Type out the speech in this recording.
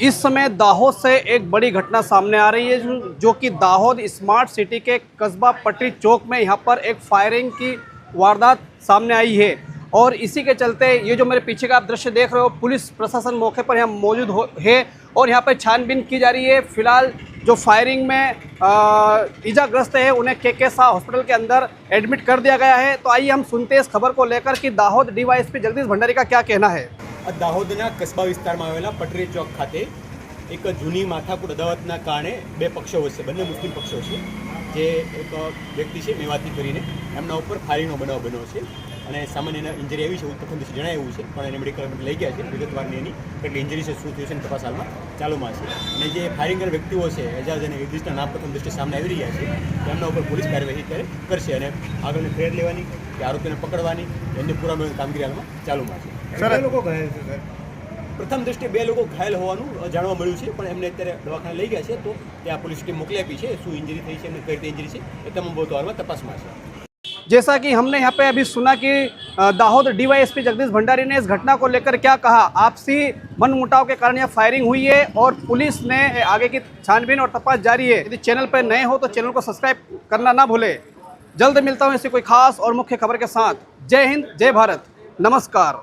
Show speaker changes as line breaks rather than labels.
इस समय दाहोद से एक बड़ी घटना सामने आ रही है, जो- कि दाहोद स्मार्ट सिटी के कस्बा पटरी चौक में यहाँ पर एक फायरिंग की वारदात सामने आई है। और इसी के चलते ये जो मेरे पीछे का आप दृश्य देख रहे हो, पुलिस प्रशासन मौके पर यहाँ मौजूद हो, है और यहाँ पर छानबीन की जा रही है। फ़िलहाल जो फायरिंग में इजाग्रस्त है, उन्हें के के शाह हॉस्पिटल के अंदर एडमिट कर दिया गया है। तो आइए हम सुनते हैं इस खबर को लेकर कि दाहोद डीवाईएसपी जगदीश भंडारी का क्या कहना है।
આ દાહોદના કસ્બા વિસ્તારમાં આવેલા પટરી ચોક ખાતે એક જૂની માથાકૂટ અદાવતના કારણે બે પક્ષો વચ્ચે બંને મુસ્લિમ પક્ષો છે, જે એક વ્યક્તિ છે મેવાતી કરીને. એમના ઉપર ફાયરિંગનો બનાવ બન્યો છે અને સામાન્ય એના ઇન્જરી આવી છે એવું પ્રથમ દિવસે જણાવ્યું છે, પણ એને મેડિકલ લઈ ગયા છે. વિગતવારની એની કેટલી ઇન્જરી છે, શું થયું છે તપાસ હાલમાં ચાલુમાં છે. અને જે ફાયરિંગ કરેલ વ્યક્તિઓ છે, એજાજ અને ઇદ્રીસના નામ પ્રથમ દૃષ્ટિ સામે આવી રહ્યા છે, તેમના ઉપર પોલીસ કાર્યવાહી અત્યારે કરશે અને આગળની ફેર લેવાની કે આરોપીને પકડવાની એમને પૂરા મેળવવાની કામગીરી હાલમાં ચાલુમાં છે પ્રથમ દ્રષ્ટિએ બે લોકો ઘાયલ હોવાનું જાણવા મળ્યું છે પણ એમને અત્યારે દવાખાને લઈ ગયા છે તો ત્યાં પોલીસ ટીમ મોકલી આપી છે શું ઇન્જરી થઈ છે એમને કઈ રીતે ઇન્જરી છે એ તમામ બાબતો હાલમાં તપાસમાં છે
जैसा कि हमने यहाँ पे अभी सुना कि अ, दाहोद डीवाईएसपी जगदीश भंडारी ने इस घटना को लेकर क्या कहा आपसी मन मुटाव के कारण यह फायरिंग हुई है और पुलिस ने आगे की छानबीन और तपास जारी है यदि चैनल पर नए हो तो चैनल को सब्सक्राइब करना ना भूले जल्द मिलता हूँ ऐसी कोई खास और मुख्य खबर के साथ। जय हिंद, जय भारत। नमस्कार।